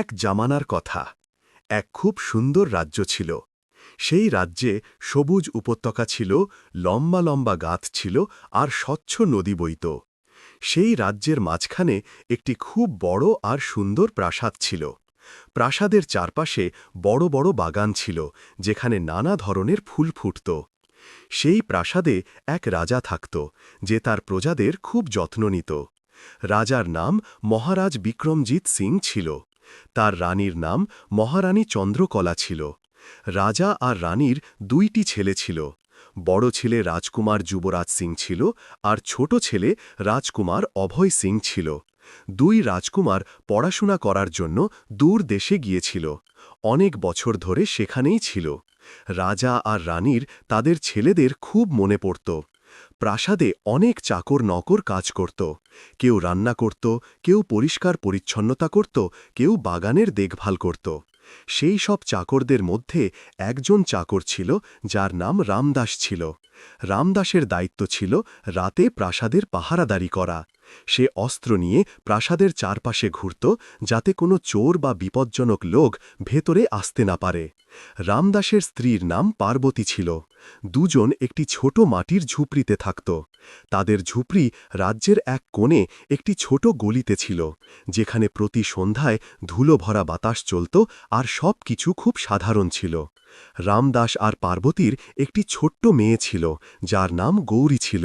এক জামানার কথা। এক খুব সুন্দর রাজ্য ছিল। সেই রাজ্যে সবুজ উপত্যকা ছিল, লম্বা লম্বা গাছ ছিল আর স্বচ্ছ নদী বইত। সেই রাজ্যের মাঝখানে একটি খুব বড় আর সুন্দর প্রাসাদ ছিল। প্রাসাদের চারপাশে বড় বড় বাগান ছিল, যেখানে নানা ধরনের ফুল ফুটত। সেই প্রাসাদে এক রাজা থাকত, যে তার প্রজাদের খুব যত্ন নিত। রাজার নাম মহারাজ বিক্রমজিৎ সিং ছিল। তার রানীর নাম মহারানী চন্দ্রকলা ছিল। রাজা আর রানীর দুইটি ছেলে ছিল। বড় ছেলে রাজকুমার যুবরাজ সিং ছিল আর ছোট ছেলে রাজকুমার অভয় সিং ছিল। দুই রাজকুমার পড়াশোনা করার জন্য দূর দেশে গিয়েছিল। অনেক বছর ধরে সেখানেই ছিল। রাজা আর রানীর তাদের ছেলেদের খুব মনে পড়ত। প্রাসাদে অনেক চাকর নকর কাজ করত। কেউ রান্না করত, কেউ পরিষ্কার পরিচ্ছন্নতা করত, কেউ বাগানের দেখভাল করত। সেই সব চাকরদের মধ্যে একজন চাকর ছিল, যার নাম রামদাস ছিল। রামদাসের দায়িত্ব ছিল রাতে প্রাসাদের পাহারাদারি করা। সে অস্ত্র নিয়ে প্রাসাদের চারপাশে ঘুরত, যাতে কোনো চোর বা বিপজ্জনক লোক ভেতরে আসতে না পারে। রামদাসের স্ত্রীর নাম পার্বতী ছিল। দুজন একটি ছোট মাটির ঝুপড়িতে থাকত। তাদের ঝুপড়ি রাজ্যের এক কোণে একটি ছোট গলিতে ছিল, যেখানে প্রতি সন্ধ্যায় ধুলো ভরা বাতাস চলত আর সব কিছু খুব সাধারণ ছিল। রামদাস আর পার্বতীর একটি ছোট্ট মেয়ে ছিল, যার নাম গৌরী ছিল।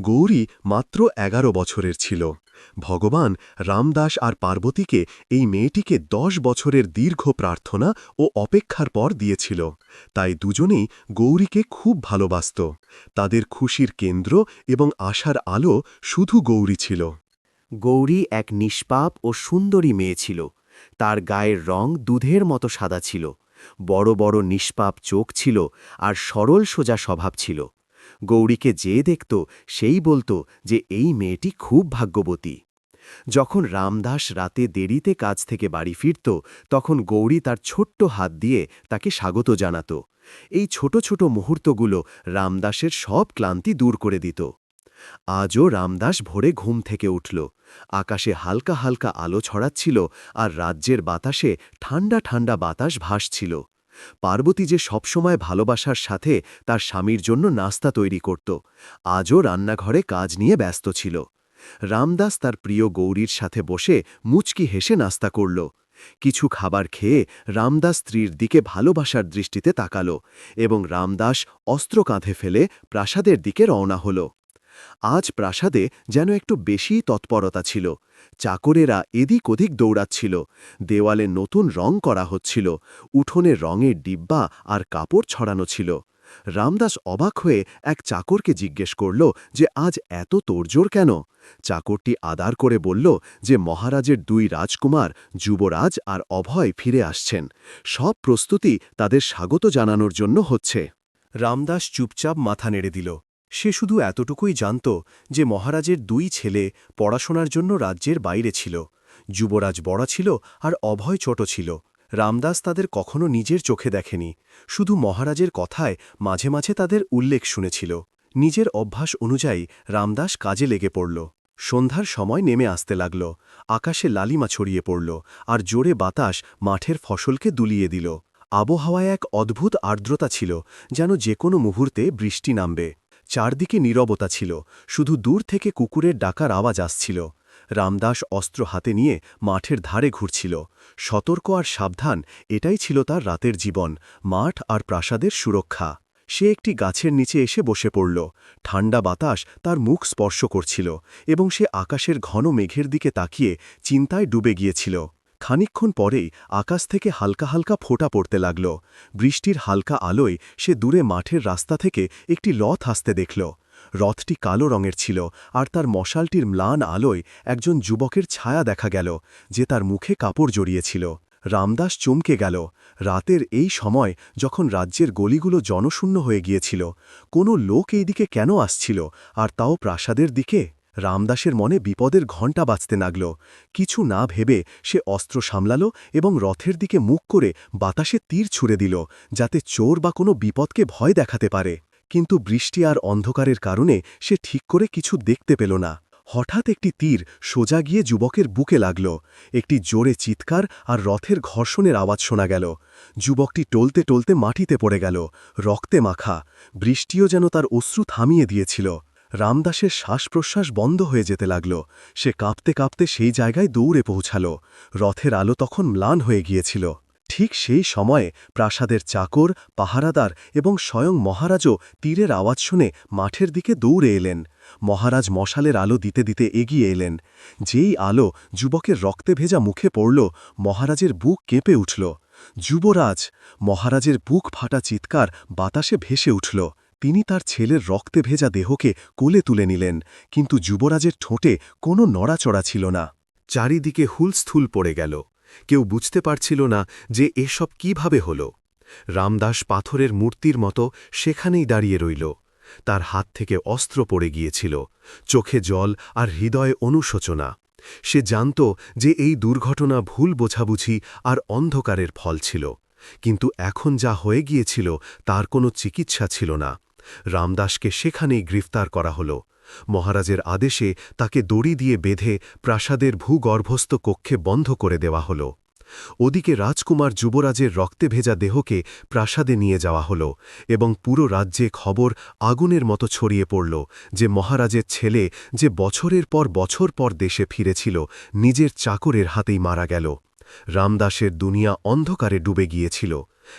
গৌরী মাত্র এগারো বছরের ছিল। ভগবান রামদাস আর পার্বতীকে এই মেয়েটিকে দশ বছরের দীর্ঘ প্রার্থনা ও অপেক্ষার পর দিয়েছিল। তাই দুজনেই গৌরীকে খুব ভালোবাসত। তাদের খুশির কেন্দ্র এবং আশার আলো শুধু গৌরী ছিল। গৌরী এক নিষ্পাপ ও সুন্দরী মেয়ে ছিল। তার গায়ের রং দুধের মতো সাদা ছিল। বড় বড় নিষ্পাপ চোখ ছিল আর সরল সোজা স্বভাব ছিল। গৌরীকে যে দেখত, সেই বলতো যে এই মেয়েটি খুব ভাগ্যবতী। যখন রামদাস রাতে দেরিতে কাজ থেকে বাড়ি ফিরত, তখন গৌরী তার ছোট্ট হাত দিয়ে তাকে স্বাগত জানাত। এই ছোট ছোট মুহূর্তগুলো রামদাসের সব ক্লান্তি দূর করে দিত। আজও রামদাস ভোরে ঘুম থেকে উঠল। আকাশে হালকা হালকা আলো ছড়াচ্ছিল আর রাজ্যের বাতাসে ঠান্ডা ঠান্ডা বাতাস ভাসছিল। পার্বতী যে সবসময় ভালোবাসার সাথে তার স্বামীর জন্য নাস্তা তৈরি করত, আজও রান্নাঘরে কাজ নিয়ে ব্যস্ত ছিল। রামদাস তার প্রিয় গৌরীর সাথে বসে মুচকি হেসে নাস্তা করল। কিছু খাবার খেয়ে রামদাস স্ত্রীর দিকে ভালোবাসার দৃষ্টিতে তাকাল এবং রামদাস অস্ত্র কাঁধে ফেলে প্রাসাদের দিকে রওনা হল। আজ প্রাসাদে যেন একটু বেশি তৎপরতা ছিল। চাকরেরা এদিক ওদিক দৌড়াচ্ছিল। দেওয়ালে নতুন রং করা হচ্ছিল। উঠোনে রঙের ডিব্বা আর কাপড় ছড়ানো ছিল। রামদাস অবাক হয়ে এক চাকরকে জিজ্ঞেস করল যে, আজ এত তোড়জোড় কেন? চাকরটি আদার করে বলল যে, মহারাজের দুই রাজকুমার, যুবরাজ আর অভয় ফিরে আসছেন। সব প্রস্তুতি তাদের স্বাগত জানানোর জন্য হচ্ছে। রামদাস চুপচাপ মাথা নেড়ে দিল। সে শুধু এতটুকুই জানত যে মহারাজের দুই ছেলে পড়াশোনার জন্য রাজ্যের বাইরে ছিল। যুবরাজ বড় ছিল আর অভয় ছোট ছিল। রামদাস তাদের কখনো নিজের চোখে দেখেনি। শুধু মহারাজের কথায় মাঝে মাঝে তাদের উল্লেখ শুনেছিল। নিজের অভ্যাস অনুযায়ী রামদাস কাজে লেগে পড়ল। সন্ধ্যার সময় নেমে আসতে লাগল। আকাশে লালিমা ছড়িয়ে পড়ল আর জোরে বাতাস মাঠের ফসলকে দুলিয়ে দিল। আবহাওয়ায় এক অদ্ভুত আর্দ্রতা ছিল যেন যে কোনো মুহূর্তে বৃষ্টি নামবে। চারদিকে নীরবতা ছিল, শুধু দূর থেকে কুকুরের ডাকার আওয়াজ আসছিল। রামদাস অস্ত্র হাতে নিয়ে মাঠের ধারে ঘুরছিল। সতর্ক আর সাবধান, এটাই ছিল তার রাতের জীবন, মাঠ আর প্রাসাদের সুরক্ষা। সে একটি গাছের নিচে এসে বসে পড়ল। ঠান্ডা বাতাস তার মুখ স্পর্শ করছিল এবং সে আকাশের ঘন মেঘের দিকে তাকিয়ে চিন্তায় ডুবে গিয়েছিল। খানিক্ষণ পরেই আকাশ থেকে হালকা হালকা ফোঁটা পড়তে লাগল। বৃষ্টির হালকা আলোয় সে দূরে মাঠের রাস্তা থেকে একটি লথ হাসতে দেখল। রথটি কালো রঙের ছিল আর তার মশালটির ম্লান আলোয় একজন যুবকের ছায়া দেখা গেল, যে তার মুখে কাপড় জড়িয়েছিল। রামদাস চমকে গেল। রাতের এই সময় যখন রাজ্যের গলিগুলো জনশূন্য হয়ে গিয়েছিল, কোনো লোক এই দিকে কেন আসছিল আর তাও প্রাসাদের দিকে? রামদাসের মনে বিপদের ঘণ্টা বাজতে লাগল। কিছু না ভেবে সে অস্ত্র সামলাল এবং রথের দিকে মুখ করে বাতাসে তীর ছুড়ে দিল, যাতে চোর বা কোনো বিপদকে ভয় দেখাতে পারে। কিন্তু বৃষ্টি আর অন্ধকারের কারণে সে ঠিক করে কিছু দেখতে পেল না। হঠাৎ একটি তীর সোজা গিয়ে যুবকের বুকে লাগল। একটি জোরে চিৎকার আর রথের ঘর্ষণের আওয়াজ শোনা গেল। যুবকটি টলতে টলতে মাটিতে পড়ে গেল, রক্তে মাখা। বৃষ্টিও যেন তার অশ্রু থামিয়ে দিয়েছিল। রামদাসের শ্বাস প্রশ্বাস বন্ধ হয়ে যেতে লাগল। সে কাঁপতে কাঁপতে সেই জায়গায় দৌড়ে পৌঁছাল। রথের আলো তখন ম্লান হয়ে গিয়েছিল। ঠিক সেই সময়ে প্রাসাদের চাকর, পাহারাদার এবং স্বয়ং মহারাজও তীরের আওয়াজ শুনে মাঠের দিকে দৌড়ে এলেন। মহারাজ মশালের আলো দিতে দিতে এগিয়ে এলেন। যেই আলো যুবকের রক্তে ভেজা মুখে পড়ল, মহারাজের বুক কেঁপে উঠল। যুবরাজ, মহারাজের বুক ফাটা চিৎকার বাতাসে ভেসে উঠল। তিনি তার ছেলের রক্তে ভেজা দেহকে কোলে তুলে নিলেন, কিন্তু যুবরাজের ঠোঁটে কোনো নড়াচড়া ছিল না। চারিদিকে হুলস্থুল পড়ে গেল। কেউ বুঝতে পারছিল না যে এসব কীভাবে হল। রামদাস পাথরের মূর্তির মতো সেখানেই দাঁড়িয়ে রইল। তার হাত থেকে অস্ত্র পড়ে গিয়েছিল, চোখে জল আর হৃদয়ে অনুশোচনা। সে জানত যে এই দুর্ঘটনা ভুল বোঝাবুঝি আর অন্ধকারের ফল ছিল, কিন্তু এখন যা হয়ে গিয়েছিল তার কোনো চিকিৎসা ছিল না। রামদাসকে সেখানেই গ্রেফতার করা হল। মহারাজের আদেশে তাকে দড়ি দিয়ে বেঁধে প্রাসাদের ভূগর্ভস্থ কক্ষে বন্ধ করে দেওয়া হল। ওদিকে রাজকুমার যুবরাজের রক্তে ভেজা দেহকে প্রাসাদে নিয়ে যাওয়া হল এবং পুরো রাজ্যে খবর আগুনের মতো ছড়িয়ে পড়ল যে মহারাজের ছেলে যে বছরের পর বছর পর দেশে ফিরেছিল, নিজের চাকরের হাতেই মারা গেল। রামদাসের দুনিয়া অন্ধকারে ডুবে গিয়েছিল।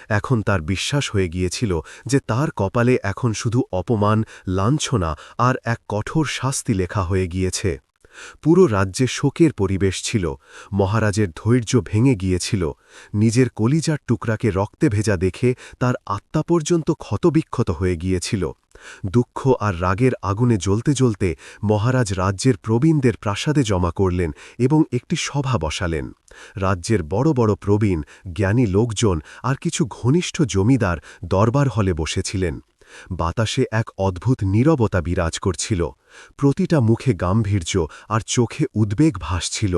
এখন তার বিশ্বাস হয়ে গিয়েছিল যে তার কপালে এখন শুধু অপমান, লাঞ্ছনা আর এক কঠোর শাস্তি লেখা হয়ে গিয়েছে। পুরো রাজ্যে শোকের পরিবেশ ছিল, মহারাজের ধৈর্য ভেঙে গিয়েছিল, নিজের কলিজার টুকরাকে রক্তে ভেজা দেখে তার আত্মা পর্যন্ত ক্ষতবিক্ষত হয়ে গিয়েছিল। দুঃখ আর রাগের আগুনে জ্বলতে জ্বলতে মহারাজ রাজ্যের প্রবীণদের প্রাসাদে জমা করলেন এবং একটি সভা বসালেন। রাজ্যের বড় বড় প্রবীণ, জ্ঞানী লোকজন আর কিছু ঘনিষ্ঠ জমিদার দরবার হলে বসেছিলেন। বাতাসে এক অদ্ভুত নীরবতা বিরাজ করছিল। প্রতিটা মুখে গাম্ভীর্য আর চোখে উদ্বেগ ভাসছিল।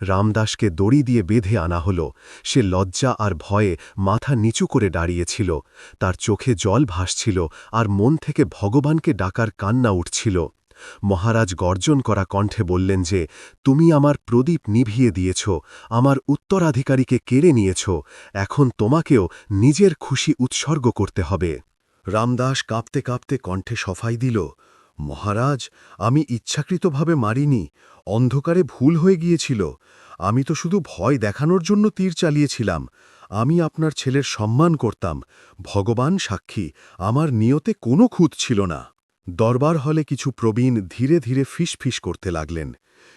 রামদাসকে দড়ি দিয়ে বেঁধে আনা হল। সে লজ্জা আর ভয়ে মাথা নিচু করে দাঁড়িয়েছিল। তার চোখে জল ভাসছিল আর মন থেকে ভগবানকে ডাকার কান্না উঠছিল। মহারাজ গর্জন করা কণ্ঠে বললেন যে, তুমি আমার প্রদীপ নিভিয়ে দিয়েছ, আমার উত্তরাধিকারীকে কেড়ে নিয়েছ, এখন তোমাকেও নিজের খুশি উৎসর্গ করতে হবে। রামদাস কাঁপতে কাঁপতে কণ্ঠে সফাই দিল, মহারাজ, আমি ইচ্ছাকৃতভাবে মারিনি, অন্ধকারে ভুল হয়ে গিয়েছিল। আমি তো শুধু ভয় দেখানোর জন্য তীর চালিয়েছিলাম। আমি আপনার ছেলের সম্মান করতাম। ভগবান সাক্ষী, আমার নিয়তে কোনো খুঁত ছিল না। দরবার হলে কিছু প্রবীণ ধীরে ধীরে ফিস ফিসফিস করতে লাগলেন।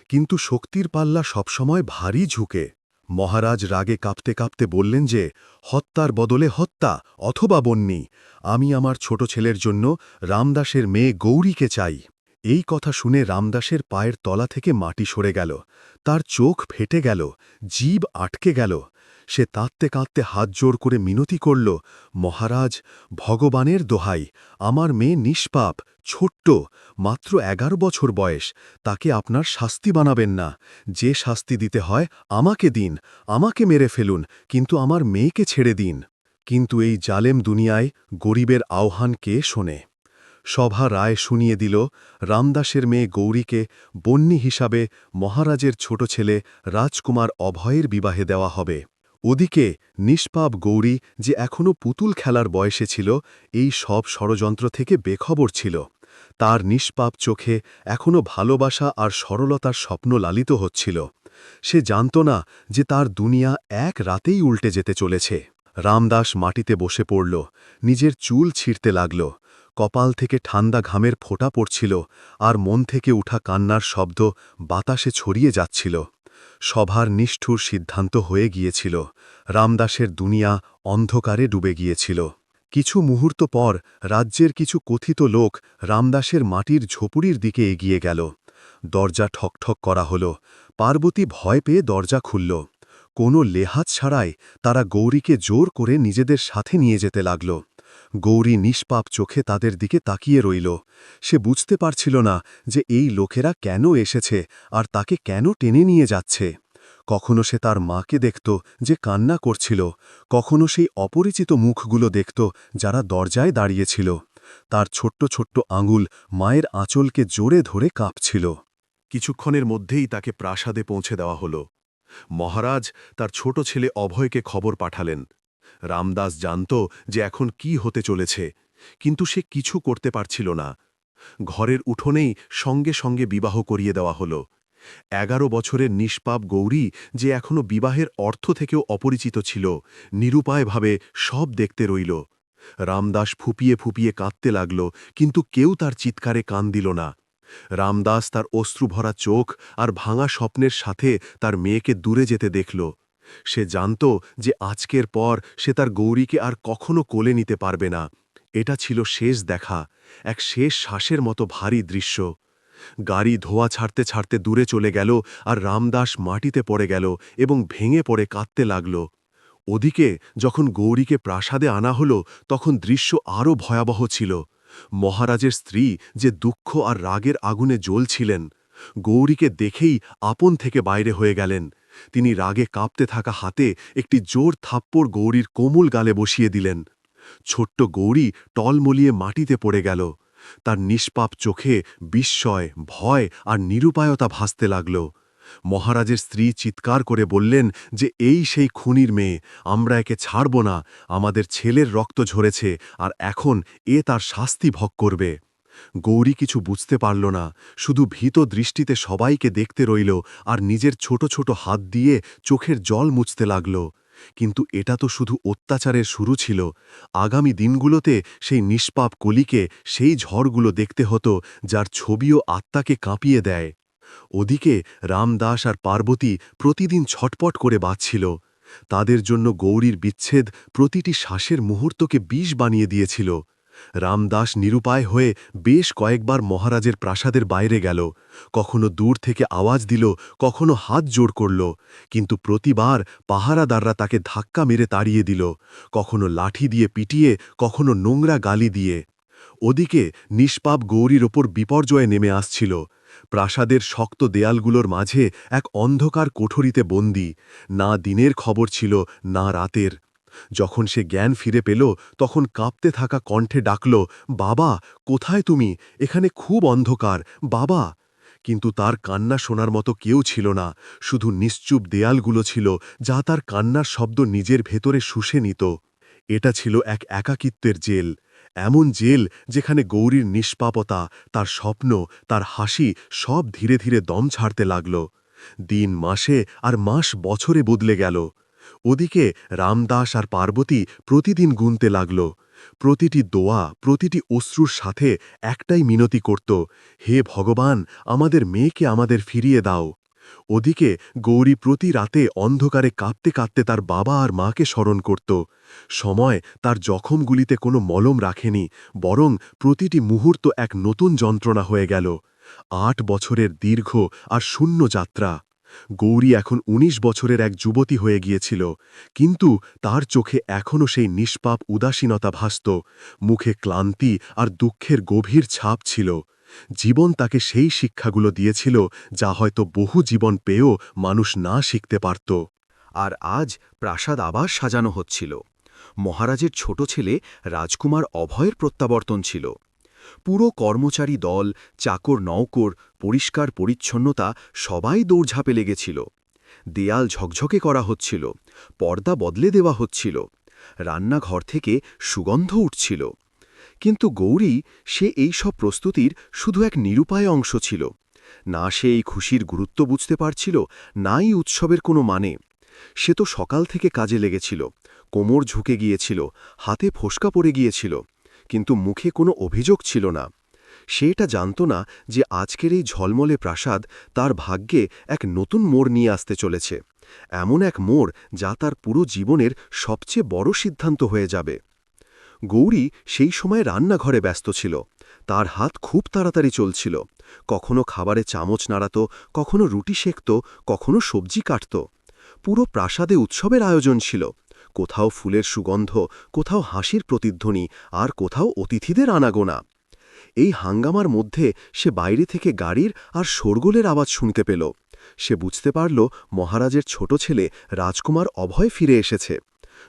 কিন্তু শক্তির পাল্লা সবসময় ভারী ঝুঁকে। মহারাজ রাগে কাঁপতে কাঁপতে বললেন যে, হত্যার বদলে হত্যা অথবা বন্যি। আমি আমার ছোট ছেলের জন্য রামদাসের মেয়ে গৌরীকে চাই। এই কথা শুনে রামদাসের পায়ের তলা থেকে মাটি সরে গেল। তার চোখ ফেটে গেল, জীব আটকে গেল। সে তাঁততে কাঁদতে হাত জোর করে মিনতি করল, মহারাজ, ভগবানের দোহাই, আমার মেয়ে নিষ্পাপ, ছোট্ট, মাত্র এগারো বছর বয়স, তাকে আপনার শাস্তি বানাবেন না। যে শাস্তি দিতে হয়, আমাকে দিন, আমাকে মেরে ফেলুন, কিন্তু আমার মেয়েকে ছেড়ে দিন। কিন্তু এই জালেম দুনিয়ায় গরিবের আহ্বান কে শোনে? সভা রায় শুনিয়ে দিল, রামদাসের মেয়ে গৌরীকে বন্যী হিসাবে মহারাজের ছোট ছেলে রাজকুমার অভয়ের বিবাহে দেওয়া হবে। ওদিকে নিষ্পাপ গৌরী যে এখনও পুতুল খেলার বয়সে ছিল, এই সব ষড়যন্ত্র থেকে বেখবর ছিল। তার নিষ্পাপ চোখে এখনও ভালোবাসা আর সরলতার স্বপ্ন লালিত হচ্ছিল। সে জানত না যে তার দুনিয়া এক রাতেই উল্টে যেতে চলেছে। রামদাস মাটিতে বসে পড়ল, নিজের চুল ছিঁড়তে লাগল, কপাল থেকে ঠান্ডা ঘামের ফোঁটা পড়ছিল, আর মন থেকে উঠা কান্নার শব্দ বাতাসে ছড়িয়ে যাচ্ছিল। সভার নিষ্ঠুর সিদ্ধান্ত হয়ে গিয়েছিল। রামদাসের দুনিয়া অন্ধকারে ডুবে গিয়েছিল। কিছু মুহূর্ত পর রাজ্যের কিছু কথিত লোক রামদাসের মাটির ঝোপুরির দিকে এগিয়ে গেল। দরজা ঠকঠক করা হল। পার্বতী ভয় পেয়ে দরজা খুলল। কোনো লেহাত ছাড়াই তারা গৌরীকে জোর করে নিজেদের সাথে নিয়ে যেতে লাগল। গৌরী নিষ্পাপ চোখে তাদের দিকে তাকিয়ে রইল। সে বুঝতে পারছিল না যে এই লোকেরা কেন এসেছে আর তাকে কেন টেনে নিয়ে যাচ্ছে। কখনো সে তার মাকে দেখত যে কান্না করছিল, কখনো সেই অপরিচিত মুখগুলো দেখত যারা দরজায় দাঁড়িয়েছিল। তার ছোট্ট ছোট্ট আঙুল মায়ের আঁচলকে জোরে ধরে কাঁপছিল। কিছুক্ষণের মধ্যেই তাকে প্রাসাদে পৌঁছে দেওয়া হল। মহারাজ তার ছোট ছেলে অভয়কে খবর পাঠালেন। রামদাস জানত যে এখন কি হতে চলেছে, কিন্তু সে কিছু করতে পারছিল না। ঘরের উঠোনেই সঙ্গে সঙ্গে বিবাহ করিয়ে দেওয়া হল। এগারো বছরের নিষ্পাপ গৌরী যে এখনও বিবাহের অর্থ থেকেও অপরিচিত ছিল, নিরুপায়ভাবে সব দেখতে রইল। রামদাস ফুপিয়ে ফুপিয়ে কাঁদতে লাগল, কিন্তু কেউ তার চিৎকারে কান দিল না। রামদাস তার অশ্রুভরা চোখ আর ভাঙা স্বপ্নের সাথে তার মেয়েকে দূরে যেতে দেখল। সে জানত যে আজকের পর সে তার গৌরীকে আর কখনো কোলে নিতে পারবে না। এটা ছিল শেষ দেখা, এক শেষ শ্বাসের মতো ভারী দৃশ্য। গাড়ি ধোয়া ছাড়তে ছাড়তে দূরে চলে গেল আর রামদাস মাটিতে পড়ে গেল এবং ভেঙে পড়ে কাঁদতে লাগল। ওদিকে যখন গৌরীকে প্রাসাদে আনা হল, তখন দৃশ্য আরও ভয়াবহ ছিল। মহারাজের স্ত্রী যে দুঃখ আর রাগের আগুনে জ্বলছিলেন, গৌরীকে দেখেই আপন থেকে বাইরে হয়ে গেলেন। তিনি রাগে কাঁপতে থাকা হাতে একটি জোর থাপ্পড় গৌরীর কোমল গালে বসিয়ে দিলেন। ছোট্ট গৌরী টলমলিয়ে মাটিতে পড়ে গেল। তার নিষ্পাপ চোখে বিস্ময়, ভয় আর নিরুপায়তা ভাসতে লাগল। মহারাজের স্ত্রী চিৎকার করে বললেন যে, এই সেই খুনির মেয়ে, আমরা একে ছাড়ব না, আমাদের ছেলের রক্ত ঝরেছে, আর এখন এ তার শাস্তি ভোগ করবে। গৌরী কিছু বুঝতে পারল না, শুধু ভীত দৃষ্টিতে সবাইকে দেখতে রইল, আর নিজের ছোট ছোট হাত দিয়ে চোখের জল মুছতে লাগল। কিন্তু এটা তো শুধু অত্যাচারের শুরু ছিল। আগামী দিনগুলোতে সেই নিষ্পাপ কলিকে সেই ঝড়গুলো দেখতে হতো, যার ছবিও আত্মাকে কাঁপিয়ে দেয়। ওদিকে রামদাস আর পার্বতী প্রতিদিন ছটপট করে বাঁচছিল। তাদের জন্য গৌরীর বিচ্ছেদ প্রতিটি শ্বাসের মুহূর্তকে বিষ বানিয়ে দিয়েছিল। রামদাস নিরুপায় হয়ে বেশ কয়েকবার মহারাজের প্রাসাদের বাইরে গেল। কখনো দূর থেকে আওয়াজ দিল, কখনো হাত জোড় করল, কিন্তু প্রতিবার পাহারাদাররা তাকে ধাক্কা মেরে তাড়িয়ে দিল, কখনো লাঠি দিয়ে পিটিয়ে, কখনো নোংরা গালি দিয়ে। ওদিকে নিষ্পাপ গৌরীর ওপর বিপর্যয়ে নেমে আসছিল। প্রাসাদের শক্ত দেয়ালগুলোর মাঝে এক অন্ধকার কোঠরিতে বন্দি, না দিনের খবর ছিল, না রাতের। যখন সে জ্ঞান ফিরে পেল, তখন কাঁপতে থাকা কণ্ঠে ডাকল, বাবা, কোথায় তুমি? এখানে খুব অন্ধকার, বাবা! কিন্তু তার কান্না শোনার মতো কেউ ছিল না, শুধু নিশ্চুপ দেয়ালগুলো ছিল, যা তার কান্নার শব্দ নিজের ভেতরে শুষে নিত। এটা ছিল এক একাকিত্বের জেল। এমন জেল যেখানে গৌরীর নিষ্পাপতা, তার স্বপ্ন, তার হাসি সব ধীরে ধীরে দম ছাড়তে লাগল। দিন মাসে আর মাস বছরে বদলে গেল। ওদিকে রামদাস আর পার্বতী প্রতিদিন গুনতে লাগল। প্রতিটি দোয়া, প্রতিটি অশ্রুর সাথে একটাই মিনতি করত, হে ভগবান, আমাদের মেয়েকে আমাদের ফিরিয়ে দাও। ওদিকে গৌরী প্রতি রাতে অন্ধকারে কাঁপতে কাঁপতে তার বাবা আর মাকে স্মরণ করত। সময় তার জখমগুলিতে কোনো মলম রাখেনি, বরং প্রতিটি মুহূর্ত এক নতুন যন্ত্রণা হয়ে গেল। আট বছরের দীর্ঘ আর শূন্য যাত্রা। গৌরী এখন ১৯ বছরের এক যুবতী হয়ে গিয়েছিল, কিন্তু তার চোখে এখনও সেই নিষ্পাপ উদাসীনতা ভাসত, মুখে ক্লান্তি আর দুঃখের গভীর ছাপ ছিল। জীবন তাকে সেই শিক্ষাগুলো দিয়েছিল যা হয়তো বহু জীবন পেয়েও মানুষ না শিখতে পারত। আর আজ প্রাসাদ আবার সাজানো হচ্ছিল। মহারাজের ছোট ছেলে রাজকুমার অভয়ের প্রত্যাবর্তন ছিল। পুরো কর্মচারী দল, চাকর নৌকর, পরিষ্কার পরিচ্ছন্নতা সবাই দৌড়ঝাঁপে লেগেছিল। দেয়াল ঝকঝকে করা হচ্ছিল, পর্দা বদলে দেওয়া হচ্ছিল, রান্নাঘর থেকে সুগন্ধ উঠছিল। কিন্তু গৌরী সে এই সব প্রস্তুতির শুধু এক নিরুপায় অংশ ছিল। না সে এই খুশির গুরুত্ব বুঝতে পারছিল নাই উৎসবের কোনো মানে। সে তো সকাল থেকে কাজে লেগেছিল, কোমর ঝুঁকে গিয়েছিল, হাতে ফোসকা পড়ে গিয়েছিল, কিন্তু মুখে কোনো অভিযোগ ছিল না। সে এটা জানত না যে আজকের এই ঝলমলে প্রাসাদ তার ভাগ্যে এক নতুন মোড় নিয়ে আসতে চলেছে, এমন এক মোড় যা তার পুরো জীবনের সবচেয়ে বড় সিদ্ধান্ত হয়ে যাবে। গৌরী সেই সময় রান্নাঘরে ব্যস্ত ছিল। তার হাত খুব তাড়াতাড়ি চলছিল। কখনো খাবারে চামচ নাড়াত, কখনো রুটি সেঁকত, কখনো সবজি কাটত। পুরো প্রাসাদে উৎসবের আয়োজন ছিল। কোথাও ফুলের সুগন্ধ, কোথাও হাসির প্রতিধ্বনি, আর কোথাও অতিথিদের আনাগোনা। এই হাঙ্গামার মধ্যে সে বাইরে থেকে গাড়ির আর শোরগোলের আওয়াজ শুনতে পেল। সে বুঝতে পারল, মহারাজের ছোট ছেলে রাজকুমার অভয় ফিরে এসেছে।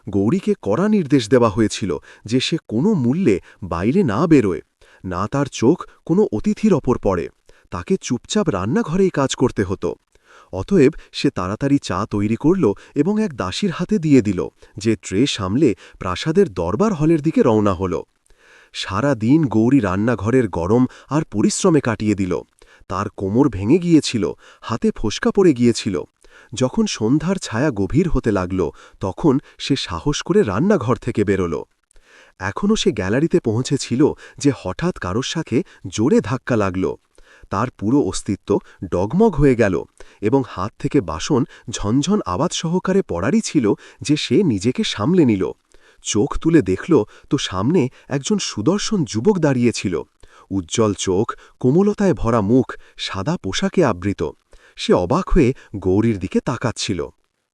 গৌরীকে কড়া নির্দেশ দেওয়া হয়েছিল যে সে কোনো মূল্যে বাইরে না বেরোয়, না তার চোখ কোনো অতিথির ওপর পড়ে। তাকে চুপচাপ রান্নাঘরেই কাজ করতে হতো। অতএব সে তাড়াতাড়ি চা তৈরি করল এবং এক দাসীর হাতে দিয়ে দিল, যে ট্রে সামলে প্রাসাদের দরবার হলের দিকে রওনা হল। সারা দিন গৌরী রান্নাঘরের গরম আর পরিশ্রমে কাটিয়ে দিল। তার কোমর ভেঙে গিয়েছিল, হাতে ফোসকা পড়ে গিয়েছিল। যখন সন্ধ্যার ছায়া গভীর হতে লাগল, তখন সে সাহস করে রান্নাঘর থেকে বেরোল। এখনও সে গ্যালারিতে পৌঁছেছিল যে হঠাৎ কারোর সাথে জোরে ধাক্কা লাগল। তার পুরো অস্তিত্ব ডগমগ হয়ে গেল এবং হাত থেকে বাসন ঝনঝন আওয়াজ সহকারে পড়ারই ছিল যে সে নিজেকে সামলে নিল। চোখ তুলে দেখল তো সামনে একজন সুদর্শন যুবক দাঁড়িয়েছিল উজ্জ্বল চোখ, কোমলতায় ভরা মুখ, সাদা পোশাকে আবৃত। সে অবাক হয়ে গৌরীর দিকে তাকাচ্ছিল।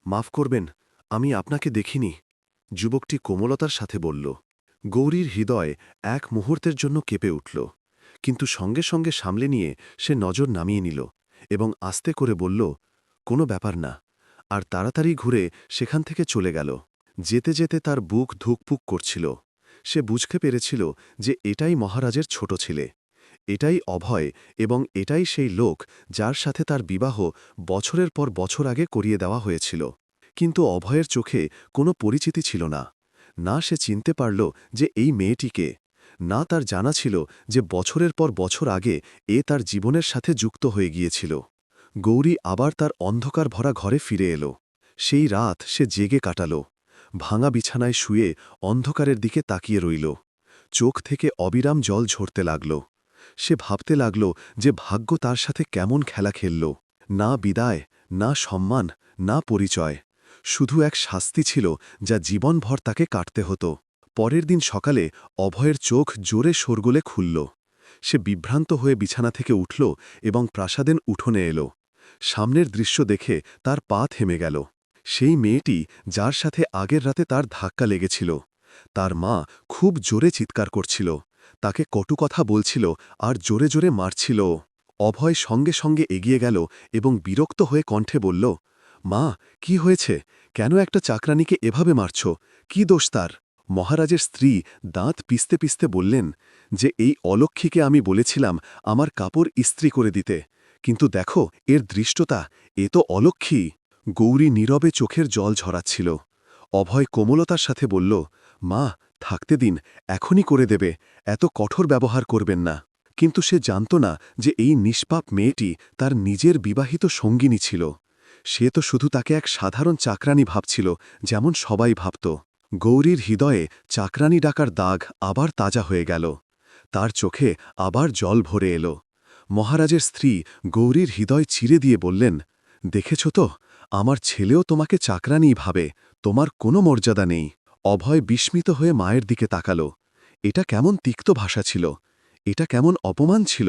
মাফ করবেন, আমি আপনাকে দেখিনি, যুবকটি কোমলতার সাথে বলল। গৌরীর হৃদয় এক মুহূর্তের জন্য কেঁপে উঠল, কিন্তু সঙ্গে সঙ্গে সামলে নিয়ে সে নজর নামিয়ে নিল এবং আস্তে করে বলল, কোনো ব্যাপার না। আর তাড়াতাড়ি ঘুরে সেখান থেকে চলে গেল। যেতে যেতে তার বুক ধুকপুক করছিল। সে বুঝতে পেরেছিল যে এটাই মহারাজের ছোট ছেলে। এটাই অভয় এবং এটাই সেই লোক যার সাথে তার বিবাহ বছরের পর বছর আগে করিয়ে দেওয়া হয়েছিল। কিন্তু অভয়ের চোখে কোনো পরিচিতি ছিল না। না সে চিনতে পারল যে এই মেয়েটিকে না তার জানা ছিল যে বছরের পর বছর আগে এ তার জীবনের সাথে যুক্ত হয়ে গিয়েছিল। গৌরী আবার তার অন্ধকার ভরা ঘরে ফিরে এলো। সেই রাত সে জেগে কাটাল। ভাঙা বিছানায় শুয়ে অন্ধকারের দিকে তাকিয়ে রইল। চোখ থেকে অবিরাম জল ঝরতে লাগল। সে ভাবতে লাগল যে ভাগ্য তার সাথে কেমন খেলা খেলল। না বিদায়, না সম্মান, না পরিচয়। শুধু এক শাস্তি ছিল যা জীবনভর তাকে কাটতে হতো। পরের দিন সকালে অভয়ের চোখ জোরে শোরগোলে খুলল। সে বিভ্রান্ত হয়ে বিছানা থেকে উঠল এবং প্রাসাদেন উঠোনে এলো। সামনের দৃশ্য দেখে তার পা থেমে গেল। সেই মেয়েটি যার সাথে আগের রাতে তার ধাক্কা লেগেছিল। তার মা খুব জোরে চিৎকার করছিল। তাকে কটু কথা বলছিল আর জোরে জোরে মারছিল। অভয় সঙ্গে সঙ্গে এগিয়ে গেল এবং বিরক্ত হয়ে কণ্ঠে বলল, মা, কি হয়েছে? কেন একটা চাকরানিকে এভাবে মারছ? কি দোষ তার? মহারাজের স্ত্রী দাঁত পিস্তে পিস্তে বললেন, যে এই অলক্ষীকে আমি বলেছিলাম আমার কাপড় ইস্ত্রি করে দিতে। কিন্তু দেখো, এর দৃষ্টতা, এ তো অলক্ষী। গৌরী নীরবে চোখের জল ঝরাচ্ছিল। অভয় কোমলতার সাথে বলল মা, থাকতে দিন, এখনই করে দেবে, এত কঠোর ব্যবহার করবেন না। কিন্তু সে জানত না যে এই নিষ্পাপ মেয়েটি তার নিজের বিবাহিত সঙ্গিনী ছিল। সে তো শুধু তাকে এক সাধারণ চাকরানি ভাবছিল, যেমন সবাই ভাবত। গৌরীর হৃদয়ে চাকরানি ডাকার দাগ আবার তাজা হয়ে গেল। তার চোখে আবার জল ভরে এলো। মহারাজের স্ত্রী গৌরীর হৃদয় চিরে দিয়ে বললেন, দেখেছ তো, আমার ছেলেও তোমাকে চাকরানিই ভাবে, তোমার কোনো মর্যাদা নেই। অভয় বিস্মিত হয়ে মায়ের দিকে তাকাল। এটা কেমন তিক্ত ভাষা ছিল? এটা কেমন অপমান ছিল?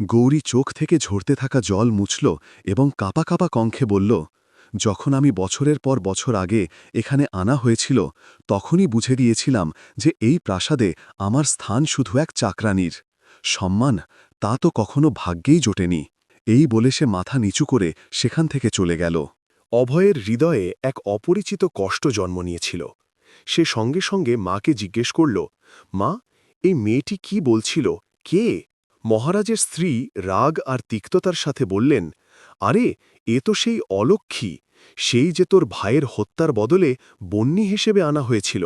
গৌরী চোখ থেকে ঝরতে থাকা জল মুছল এবং কাপা কাপা কঙ্খে বলল, যখন আমি বছরের পর বছর আগে এখানে আনা হয়েছিল, তখনই বুঝে দিয়েছিলাম যে এই প্রাসাদে আমার স্থান শুধু এক চাকরানির। সম্মান, তা তো কখনো ভাগ্যেই জোটেনি। এই বলে সে মাথা নিচু করে সেখান থেকে চলে গেল। অভয়ের হৃদয়ে এক অপরিচিত কষ্ট জন্ম নিয়েছিল। সে সঙ্গে সঙ্গে মাকে জিজ্ঞেস করল, মা, এই মেয়েটি কি বলছিল? কে? মহারাজের স্ত্রী রাগ আর তিক্ততার সাথে বললেন, আরে, এ তো সেই অলক্ষী। সেই যে তোর ভাইয়ের হত্যার বদলে বন্যী হিসেবে আনা হয়েছিল।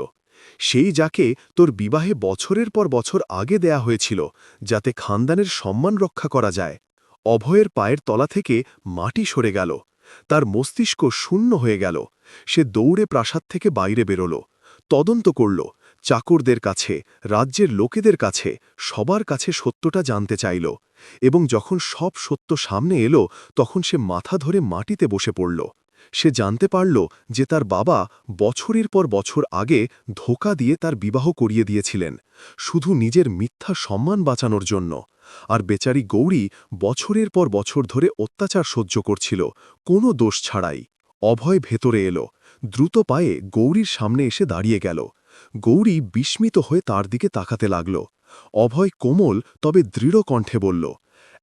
সেই যাকে তোর বিবাহে বছরের পর বছর আগে দেয়া হয়েছিল, যাতে খানদানের সম্মান রক্ষা করা যায়। অভয়ের পায়ের তলা থেকে মাটি সরে গেল। তার মস্তিষ্ক শূন্য হয়ে গেল। সে দৌড়ে প্রাসাদ থেকে বাইরে বেরোল। তদন্ত করল চাকরদের কাছে, রাজ্যের লোকেদের কাছে, সবার কাছে সত্যটা জানতে চাইল এবং যখন সব সত্য সামনে এলো, তখন সে মাথা ধরে মাটিতে বসে পড়ল। সে জানতে পারল যে তার বাবা বছরের পর বছর আগে ধোকা দিয়ে তার বিবাহ করিয়ে দিয়েছিলেন, শুধু নিজের মিথ্যা সম্মান বাঁচানোর জন্য। আর বেচারি গৌরী বছরের পর বছর ধরে অত্যাচার সহ্য করছিল, কোনো দোষ ছাড়াই। অভয় ভেতরে এলো। দ্রুত পায়ে গৌরীর সামনে এসে দাঁড়িয়ে গেল। গৌরী বিস্মিত হয়ে তার দিকে তাকাতে লাগল। অভয় কোমল, তবে দৃঢ় কণ্ঠে বলল,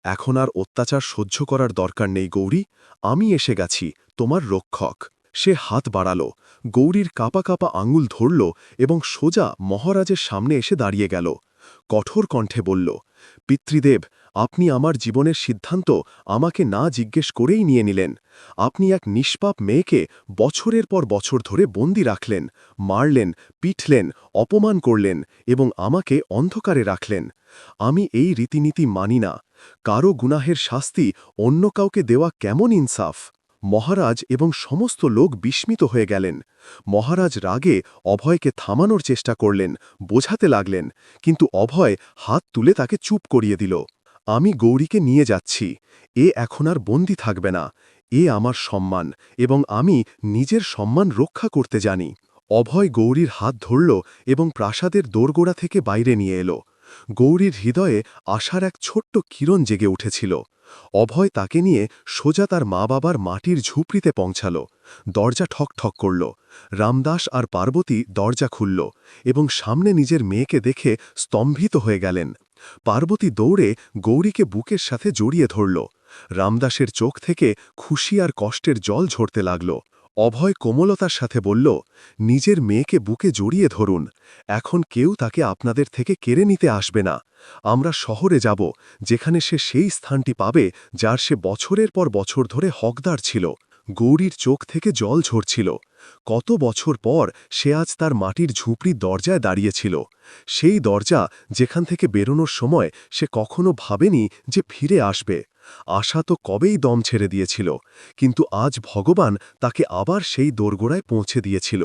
এখন আর অত্যাচার সহ্য করার দরকার নেই গৌরী। আমি এসে গেছি, তোমার রক্ষক। সে হাত বাড়াল। গৌরীর কাপা কাপা আঙুল ধরল এবং সোজা মহারাজের সামনে এসে দাঁড়িয়ে গেল। কঠোর কণ্ঠে বলল, পিতৃদেব আপনি আমার জীবনের সিদ্ধান্ত আমাকে না জিজ্ঞেস করেই নিয়ে নিলেন। আপনি এক নিষ্পাপ মেয়েকে বছরের পর বছর ধরে বন্দি রাখলেন, মারলেন পিঠলেন অপমান করলেন এবং আমাকে অন্ধকারে রাখলেন। আমি এই রীতিনীতি মানি না। কারও গুনাহের শাস্তি অন্য কাউকে দেওয়া কেমন ইনসাফ? মহারাজ এবং সমস্ত লোক বিস্মিত হয়ে গেলেন। মহারাজ রাগে অভয়কে থামানোর চেষ্টা করলেন, বোঝাতে লাগলেন, কিন্তু অভয় হাত তুলে তাকে চুপ করিয়ে দিল। আমি গৌরীকে নিয়ে যাচ্ছি। এ এখন আর বন্দি থাকবে না। এ আমার সম্মান এবং আমি নিজের সম্মান রক্ষা করতে জানি। অভয় গৌরীর হাত ধরল এবং প্রাসাদের দোরগোড়া থেকে বাইরে নিয়ে এলো। গৌরীর হৃদয়ে আশার এক ছোট্ট কিরণ জেগে উঠেছিল। অভয় তাকে নিয়ে সোজা তার মা বাবার মাটির ঝুপড়িতে পৌঁছাল। দরজা ঠক ঠক করল। রামদাস আর পার্বতী দরজা খুলল এবং সামনে নিজের মেয়েকে দেখে স্তম্ভিত হয়ে গেলেন। পার্বতী দৌড়ে গৌরীকে বুকের সাথে জড়িয়ে ধরল। রামদাসের চোখ থেকে খুশি আর কষ্টের জল ঝরতে লাগল। অভয় কোমলতার সাথে বলল, নিজের মেয়েকে বুকে জড়িয়ে ধরুন। এখন কেউ তাকে আপনাদের থেকে কেড়ে নিতে আসবে না। আমরা শহরে যাব, যেখানে সে সেই স্থানটি পাবে যার সে বছরের পর বছর ধরে হকদার ছিল। গৌরীর চোখ থেকে জল ঝরছিল। কত বছর পর সে আজ তার মাটির ঝুপড়ির দরজায় দাঁড়িয়েছিল। সেই দরজা যেখান থেকে বেরোনোর সময় সে কখনো ভাবেনি যে ফিরে আসবে। আশা তো কবেই দম ছেড়ে দিয়েছিল, কিন্তু আজ ভগবান তাকে আবার সেই দোরগোড়ায় পৌঁছে দিয়েছিল।